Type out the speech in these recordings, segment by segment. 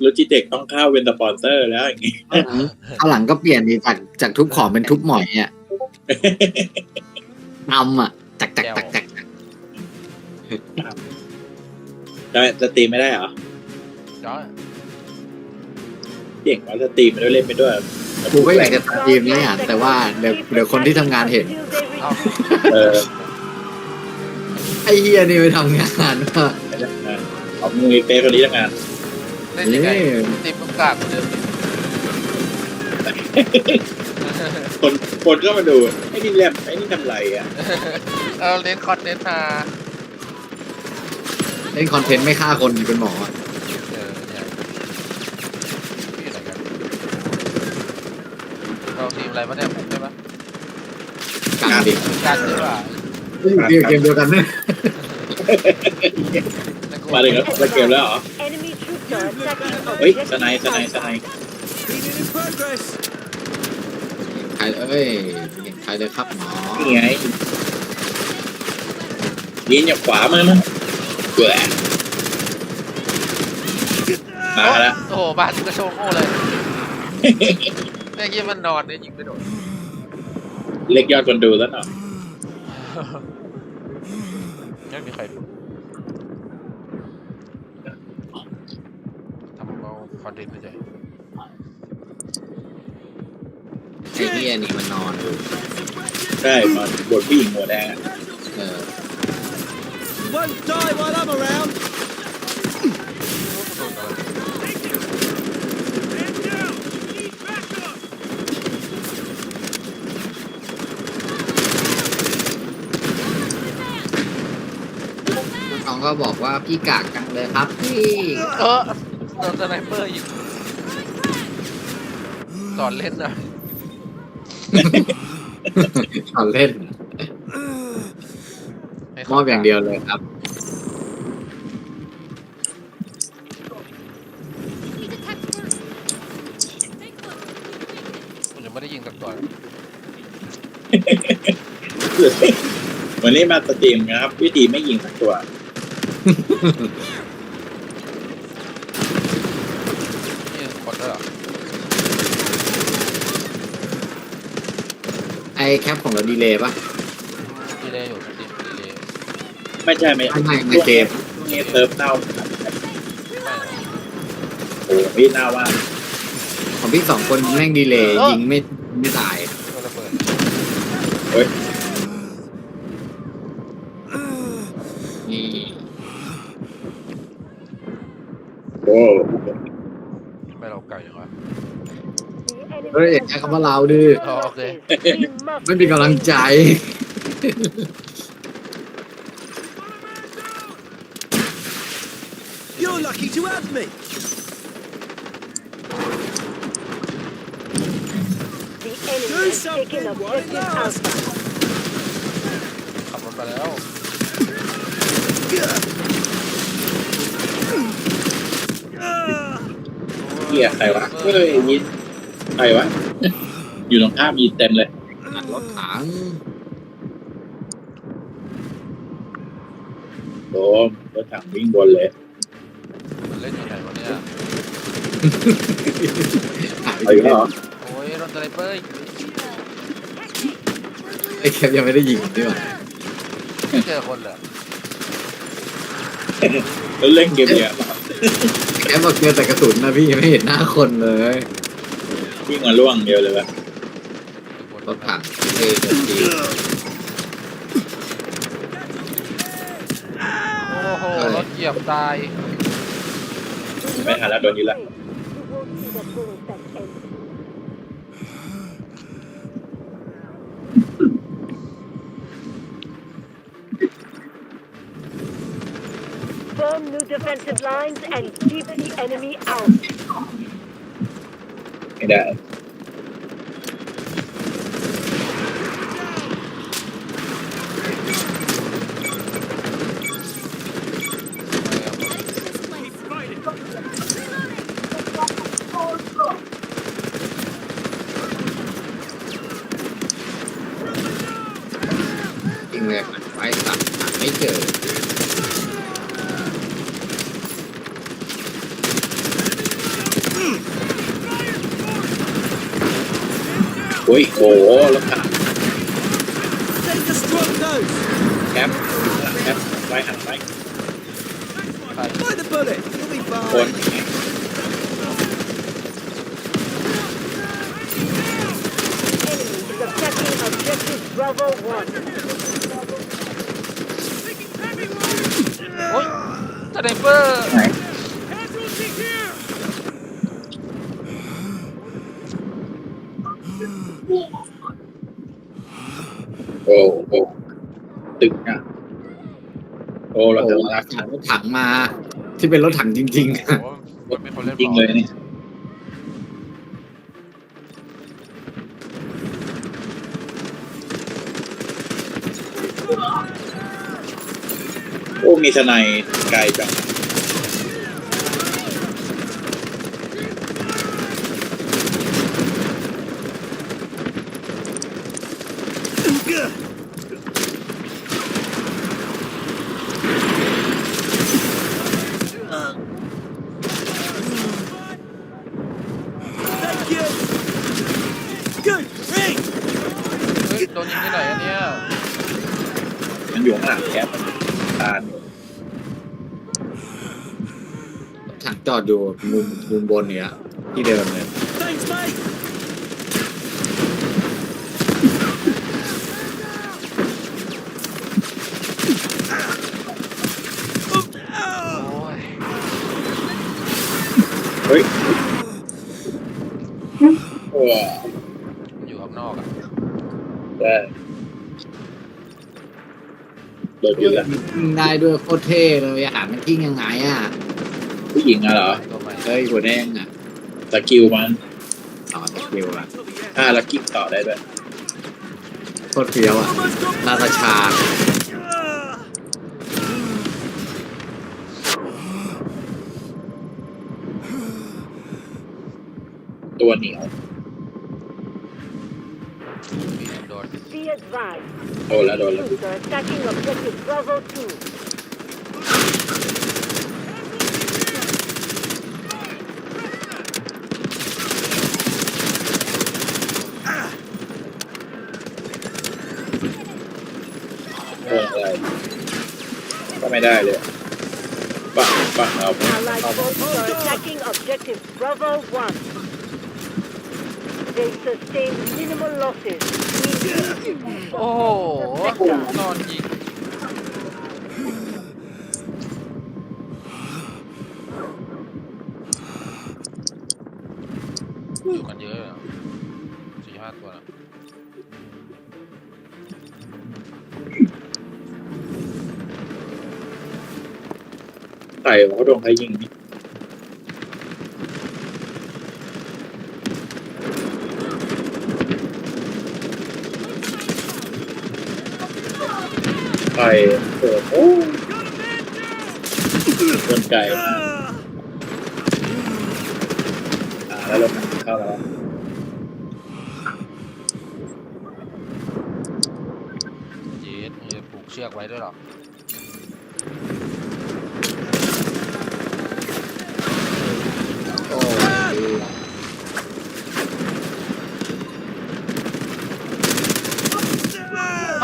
โลจิเทคต้องเข้าเป็นสปอนเซอร์แล้วอย่างงี้ข้างหลังก็เปลี่ยนดีจากจากทุบของเป็นทุบหมอยอะทำอะจักจักจักจักจักจะจะสตรีมไม่ได้เหรอเนาะเจ๋งว่าสตรีมไปด้วยเล่นไปด้วยกูก็อยากจะสตรีมนะอะแต่ว่าเดี๋ยวเดี๋ยวคนที่ทำงานเห็นเอ้าเออไอ้เฮียนี่ไปทำงานว่ะเอามือเฟซคนนี้ทำงาน เล่นยังไงเอ้ยติมต้องกากกว่าเดิมดิคนคนก็มาดูไอ้นี่แลบไอ้นี่ทำไรอะเออเล่นคอนเทนต์มาเล่นคอนเทนต์ไม่ฆ่าคนเป็นหมออะเออเนี่ยพี่อยู่ไหนกันเราทีมอะไรวะเนี่ยผมใช่ปะกลางดิการใช่ปะเฮ้ยเกมเกมเดียวกันเนี่ยแล้วกูมาเลยครับมาเกมแล้วเหรอ Enemy troops are attacking เฮ้ยสไนส์สไนส์สไนส์ใครเอ้ยเห็นใครเลยครับหมอนี่ไงยิงจากขวามือมั้งเบื่อมาแล้วโอ้โหบ้านนี่ก็โชว์โง่เลยเนี่ยยี่มันนอนเนี่ยยิงไม่โดนเล็กยอดคนดูแล้วหน่อยไม่มีใครดูทำเอา คอนเทนต์ไม่ใช่ไอ้เฮียนี่มันนอนอยู่ใช่มาบทผู้หญิงหัวแดงอะเออ Won't die while I'm around. โดนอะไรน้องก็บอกว่าพี่กากจังเลยครับพี่ เออ โดนสไนเปอร์ยิงสอนเล่นนะสอนเล่นให้มข้อบอย่างเดียวเลยครับผมยังไม่ได้ยิงสักตัววันนี้มาสตรีมนะครับ วิธีไม่ยิงสักตัว นี่คนด้วยเหรอ ไอ้ แคปของเราดีเลยปะดีเลยอยู่ดีดีเลยไม่ใช่ไม่ไม่ไม่ในเกมช่วงนี้เซิร์ฟเน่าไม่โอ้โหพี่เน่ามากของพี่สองคนแม่งดีเลยยิงไม่ไม่ตายตัวระเบิดนี่โอ้ไม่เราไก่ยังวะ เฮ้ยอย่าใช้คำว่าเราดื้ออ๋อโอเค ไม่มีกำลังใจ You're lucky to have me. The enemy has taken objective Alpha. ขับรถไปแล้ว เกียใครวะเฮ้ยยิง ใครวะ อยู่ตรงข้ามยิงเต็มเลย อัดรถถังโดมรถถังวิ่งบนเลย มันเล่นอยู่ไหนวะเนี่ยหายเอาอีกแล้วเหรอโอ้ยโดนสไนเปอร์ไอ้แคปยังไม่ได้ยิงด้วยไม่เจอคนเหรอแล้วเล่นเกมเนี่ยแคปบอกเจอแต่กระสุนนะพี่ไม่เห็นหน้าคนเลย วิ่งมาล่วงเดียวเลยวะรถถังเออเดี๋ยวดีโอ้โหรถเหยียบตายไม่ทันแล้วโดนยิงละ You won't see the bullets that end. Form new defensive lines and keep the enemy out. ไม่ได้ จริงเลยมันไว้ตัดหาไม่เจอ โอ้ยโหแล้วขา Take a strong dose. แคปแคปไว้หันไว้ By the bullet. You'll be คน fine. Enemy is attacking objective Bravo 1. โอ้ยสไนเปอร์ ไหน โอ้โหตึกอะโอ้เราโอ้จะโหรักถังรถถังมา ที่เป็นรถถังจริงๆอะโอ้มันเป็นคนเล่นจริงเลยนี่โมีทนายไกลจัง you. Good. Hey. เฮ้ยโดนยิงที่ไหนอันเนี้ย มันอยู่ข้างหลังแคปตาลอยู่ ถังจอ ดอยู่มุมมุมบนเนี่ยที่เดิมเลย Thanks, mate. Oh, โอ้ยเฮ้ยโอ้มันอยู่ข้างนอกอะได้โดนอยู่แล้ว ยิงได้ด้วยโคตรเท่เลยอะมันทิ้งยังไงอะ ผู้หญิงอะเหรอตัวใหม่เฮ้ยหัวแดงอะสกิลมันต่อตะเกียวอะอ่าแล้วกิ๊กต่อได้ด้วยโคตรเฟี้ยวอะ Almost got นาตาชา Ah. ตัวเหนียวมีโดน Be advised. โดนแล้วโดนแล้ว ไม่ได้เลยปังปังเอา Allied forces are attacking objective Bravo 1. They sustained minimal losses. We โอ้โหนอนยิงอยู่กันเยอะอะสี่ห้าตัวนะ ใส่เขาโดนใครยิงนี่ไปโอ้โหโดนไก่แล้วรถมันเข้าแล้วเย็ดมึงจะผูกเชือกไว้ด้วยหรอ โอ้ย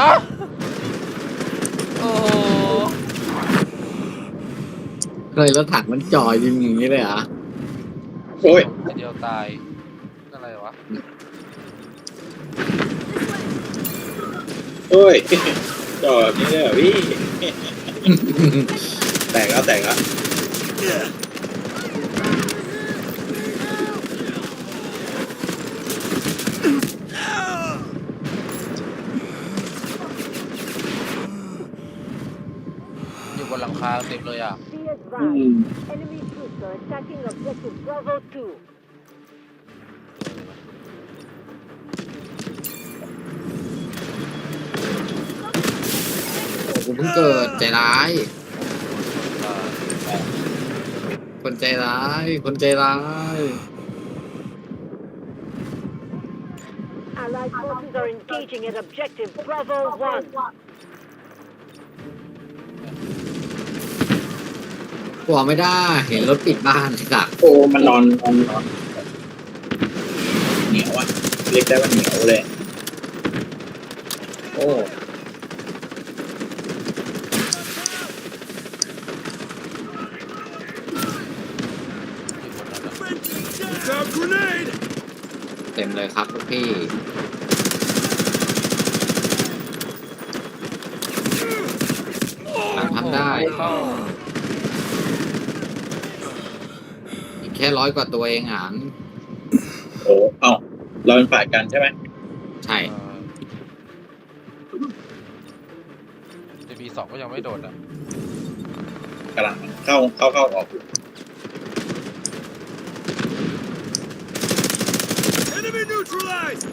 ฮะโอ้โห เคยรถถังมันจ่อยิงอย่างนี้เลยเหรอะโอ้ยทีเดียวตายอะไรวะโอ้ยจอดนี่เลยเหรอพี่ แตกแล้วแตกแล้ว อยู่บนหลังคาเต็มเลยอะ Be อื advised. ม Enemy troops are attacking objective Bravo 2. โอ้กูเพิ่งเกิดใจร้ายคนใจร้าย คนใจร้าย Allied forces are engaging at objective Bravo 1. กลัวไม่ได้ เห็นรถปิดบ้านไอ้สัตว์โอ้มันนอนนอนนอนเหนียวอะเรียกได้ว่าเหนียวเลย โอ้ Out grenade! เต็มเลยครับลูกพี่หลังทำได้ เข้า อีกแค่ร้อยกว่าตัวเองอ่านโอ้เอ้าเราเป็นฝ่ายกันใช่ไหมใช่เอพีสองก็ยังไม่โดดอะกำลังเข้าเข้าเข้าออกอยู่ Enemy neutralized!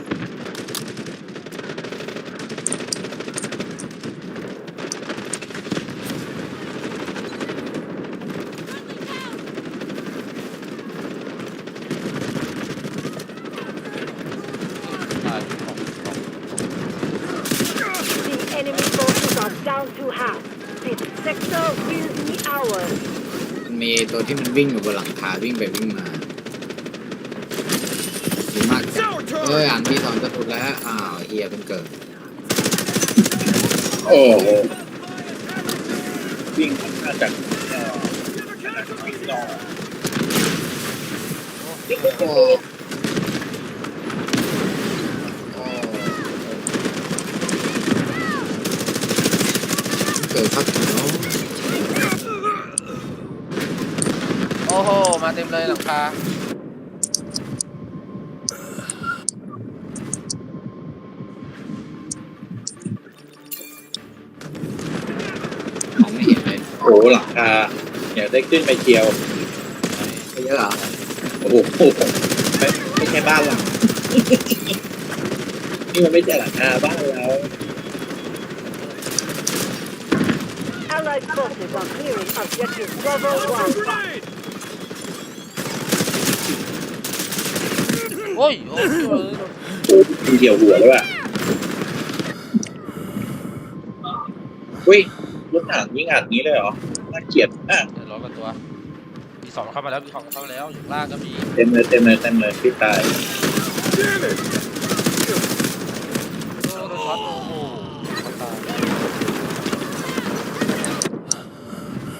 ตายของของ The enemy forces are down to half. This sector will be ours. มันมี ตัวที่มันวิ่งอยู่บนหลังคาวิ่งไปวิ่งมาดีมากจัง Sour เอ้ย turret! อ่านมีสอนกระตุกแล้วอ้าวเฮียเป็นเกิดโอ้โหวิ่งมาจากเอ่อจากข้างนอกโอ้โอ้เกิดครับเนาะ โอ้โห มาเต็มเลยหลังคามองไม่เห็นเลยโอ้โหหลังคาเนี่ยได้ขึ้นไปเที่ยวไม่เยอะเหรอโอ้โหไม่ไม่ใช่บ้านเรานี่มันไม่ใช่หลังคาบ้านเรา Allied forces are clearing objective Bravo 1. Grenade! โอ้ยโอ้ยเออโอ้โหเที่ยวหัวแล้วอะเฮ้ยรถถังยิงอัดงี้เลยเหรอน่าเกลียดอะเดี๋ยวร้อยกว่าตัว มีสองเข้ามาแล้ว มีสองเข้ามาแล้วอยู่ล่างก็มีเต็มเลยเต็มเลยเต็มเลยพี่ตาย Damn it! โอ้โดนช็อตโอ้โหตาย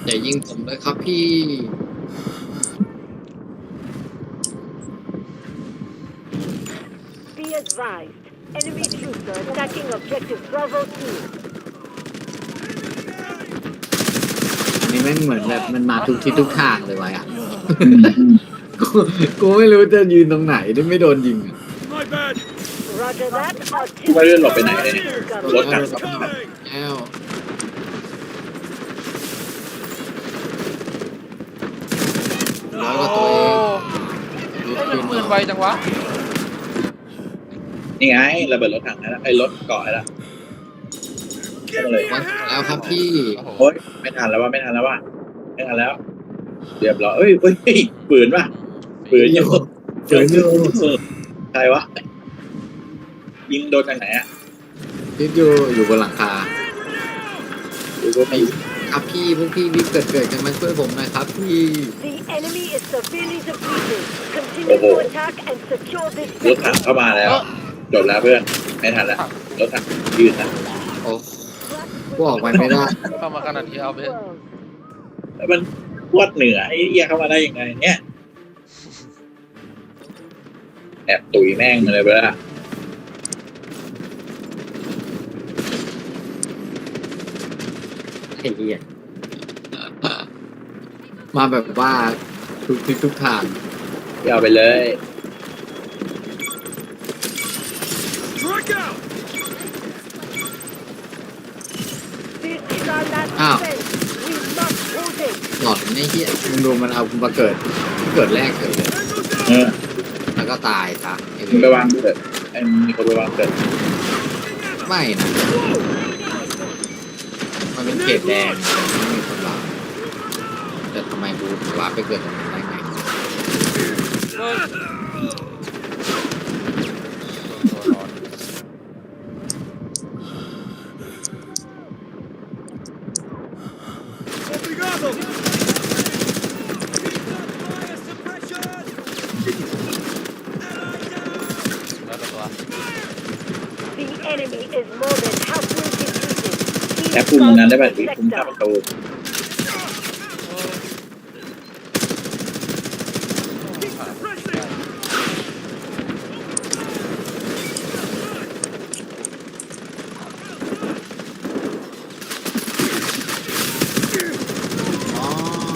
อย่ายิงผมเลยครับพี่ Be advised. Enemy troops are attacking objective Bravo 2. อันนี้แม่งเหมือนแบบมันมาทุกทิศทุกทางเลยไว้อะกูกูไม่รู้จะยืนตรงไหนที่ไม่โดนยิงอะ My bad! Roger that. ไม่ได้หลบไปไหนเลยเนี่ย Artillery รถถัง incoming. Coming! แล้วร้อยกว่าตัวเองยึดเฮ้ยมันคืนปืนไวจังวะ นี่ไงระเบิดรถถังนะไอ้รถเกาะแล้ว Give me วั a ด hand! แล้วครับพี่โอ้โหโอ๊ยไม่ทันแล้วว่าไม่ทันแล้วว่าไม่ทันแล้ว เรียบร้อยเอ้ยเอ้ยปืนป่ะปืนอยู่ปืนอยู่ใครวะยิงโดนจากไหนอะยึดอยู่อยู่บนหลังคาดูก็ไม่ครับพี่พวกพี่รีบเกิดเกิดกันมาช่วยผมหน่อยครับพี่ The enemy is severely depleted. Continue to attack and secure this รถถัง sector. เข้ามาแล้วเออ จบแล้วเพื่อนไม่ทันแล้วรถถังยืนนะโอ้กูออกไปไม่ได้เข้ามาขนาดนี้เอาไปเถอะแล้วมันพวดเหนือไอ้เอี้ยเข้ามาได้ยังไงเนี่ยแอบตุ๋ยแม่งมาเลยเว้ยไอ้เหี้ยมาแบบว่าทุกทิศทุกทางเอาไปเลย Strike out! This is our last Ow. defense. We must hold it. หลอดไอ้เหี้ยมึงดูมันเอากูมาเกิด เกิดแรกเลยเออแล้วก็ตายซะไอ้มึงไปเหี้ยวางเกิดไอ้มีคนไปวางเกิดไม่นะมันเป็นเขตแดงไม่มีคนรับแต่ทำไมกูถึงรับไปเกิดตรงนั้นได้ไงเได้ป่ะที่ปุ่มจับประตู อ๋อ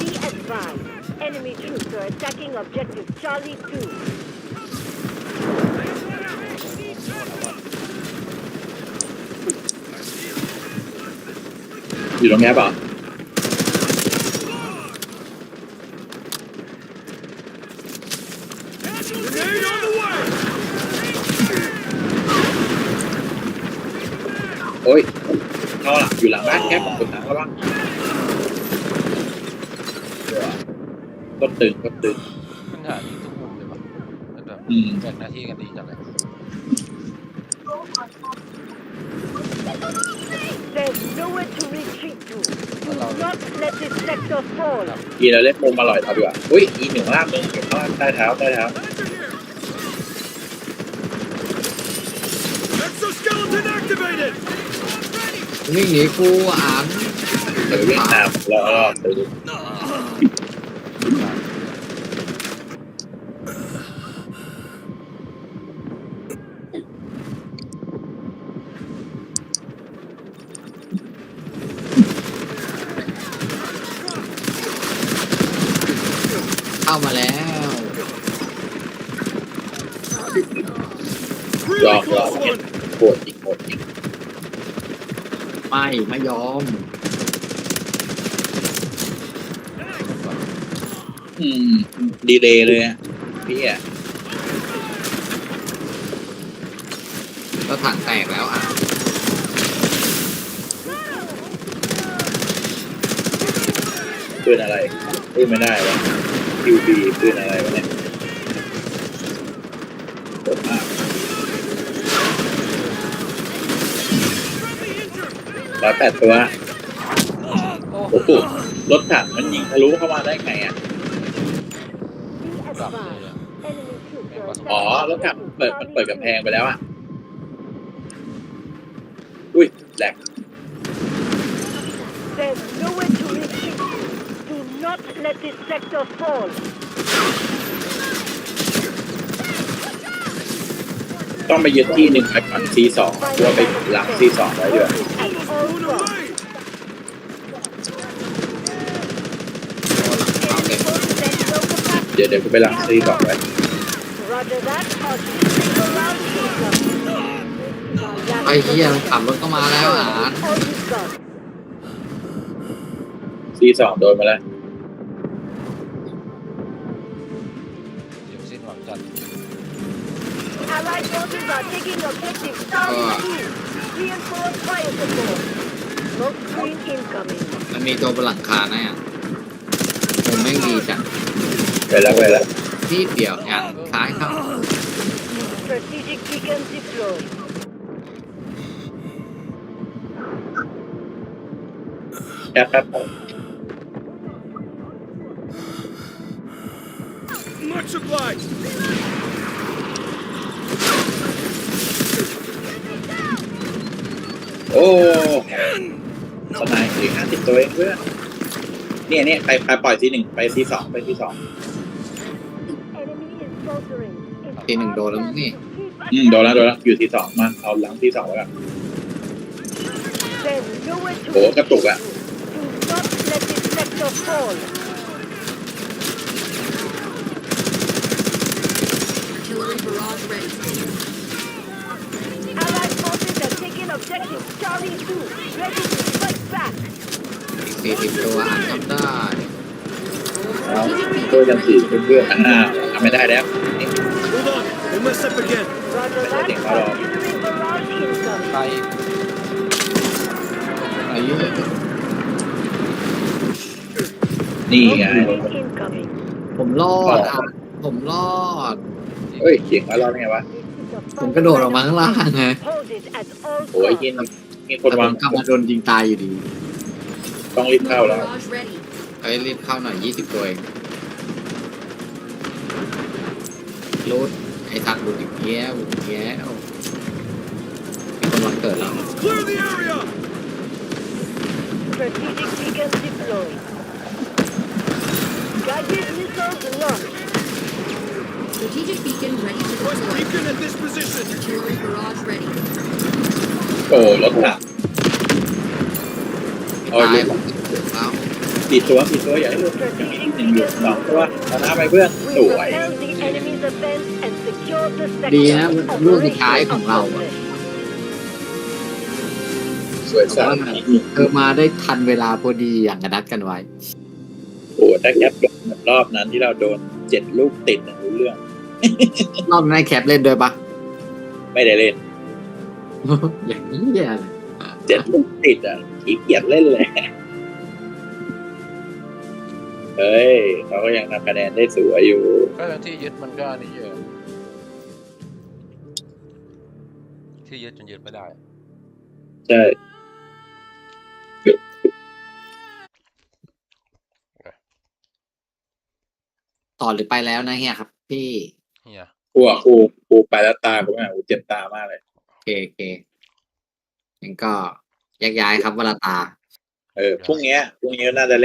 Be advised, enemy troops are attacking objective Charlie 2. อยู่ตรงแอปเหรอโอ้ยเข้าหลังอยู่หลังบ้านแคปของคนนั้นแล้วบ้างก็ตึงก็ตึงมันหาที่ทุกมุมเลยว่ะมันแบบอืมแบ่งหน้าที่กันดีจังเลย There's nowhere to retreat to. Do not let this sector fall. อีเราเล่นมุมอร่อยเอาดีกว่าอุ้ยอีหนึ่งล่างนึงเห็นข้างล่างใต้เท้าใต้เท้า Exoskeleton activated! วิ่งหนีกูอ่านเออเวียดนามรอรอตึง เข้ามาแล้ว ยอมยอมปวดอีกปวดอีกไม่ไม่ยอมอืมดีเลยเลยอะพี่อะก็ถังแตกแล้วอะปืนอะไรปืนไม่ได้วะคิวบีปืนอะไรวะเนี่ย ร้อยแปดตัว โอ้โห รถถังมันยิงทะลุเข้ามาได้ไงอะ Be กลับเลย advised, อะ enemy troops are อ๋อ attacking รถถัง objective เปิดมันเปิด Charlie กำแพงไปแล้วอะ อุ้ยแหลก 2. There's nowhere to retreat to. Do not let this sector fall. ต้องไปยึดที่หนึ่งไปก่อนซีสองว่าไปหลังซีสองไว้ด้วย At all costs. เอาเก็บ Forces at low capacity. เดี๋ยวเดี๋ยวกูไปหลังซีสองไว้ Roger that. Artillery around incoming. ไอ้เหี้ยมันขับรถเข้ามาแล้วอ่าน All you've got. ซีสองโดนมาแล้ว Allied forces are taking objective Charlie 2. Reinforce fire support. Smoke screen incoming. มันมีตัวบนหลังคาแน่อะผมไม่งดีจังไปแล้วไปแล้วที่เดียวอ่านซ้ายเข้า Strategic beacon deployed. แป๊บแป๊บ Much obliged! โอ้สนายอีกห้าสิบตัวเองเพื่อนเนี่ยเนี่ยไปไปปล่อยซีหนึ่งไปซีสองไปซีสอง Enemy is faltering. It's ทีหนึ่งโดนแล้ว our นี่ chance to keep อืมโดนแล้วโดนแล้วอยู่ซีสองมาเอาหลังซีสองไว้ก่อน There's nowhere to โอ้กระตุกอะ Do not let this sector fall. Artillery barrage ready. Allied forces are taking objective Charlie 2. Ready to fight back. สี่สิบตัวอ่านทำได้เอาช่วยกันสี่เพื่อนๆอันหน้าทำไม่ได้แล้วนี่ Hold on, they mess up again. Roger that. Ready, hold on. Artillery barrage incoming. ไปไอ้เหี้ยนี่ไง Smoke screen incoming. ผมรอดอะผมรอด เฮ้ยเสียงว่ารอดได้ไงวะ This is a ผมกระโดดออกมาข้างล่างไง Hold it at all โอ้ย costs. ยินมีคแต่นผวางมกลับมาโดนยิงตายอยู่ดีต้องรีบเข้าแล้ว Barrage ready. เอ้ยรีบเข้าหน่อยยี่สิบตัวเองรูดไอ้ทักรูดอีกแย้วอีกแย้วมีคนวันเกิดเรา Clear the area! Strategic beacons deployed. Guided missiles launched. Strategic beacon ready to West deploy. beacon at this position! Artillery barrage ready. โอ้รถถังเอาตายลูกแล้วปิดตัวปิดตัวอย่าให้หลุดยังอยู่สองตัวชนะไปเพื่อนส We วย repelled the enemy's offense and secured the sector. ดีนะลูกสุดท้ายของเราอะ สวยสัสเธอมาได้ทันเวลาพอดีอย่างกระนัดกันไว้ โอ้ถ้าแคปโดนเหมือนรอบนั้นที่เราโดนเจ็ดลูกติดน่ะรู้เรื่อง รอบนั้นแคปเล่นด้วยปะไม่ได้เล่น อย่างนี้เลยเจ็ดลูกติดอะขี้เกียจเล่นเลย เฮ้ยเขาก็ยังทำคะแนนได้สวยอยู่ ก็ที่ยึดมันก็นี่เยอะที่ยึดจนยึดไม่ได้ ใช่ต่อหรือไปแล้วนะเฮียครับ พี่ เฮียกูอะกูกูไปแล้วตากูอะกูเจ็บตามากเลย โอเคโอเคงั้นก็แยกย้ายครับเวลาตา เออพรุ่งเนี้ยพรุ่งนี้น่าจะเล่น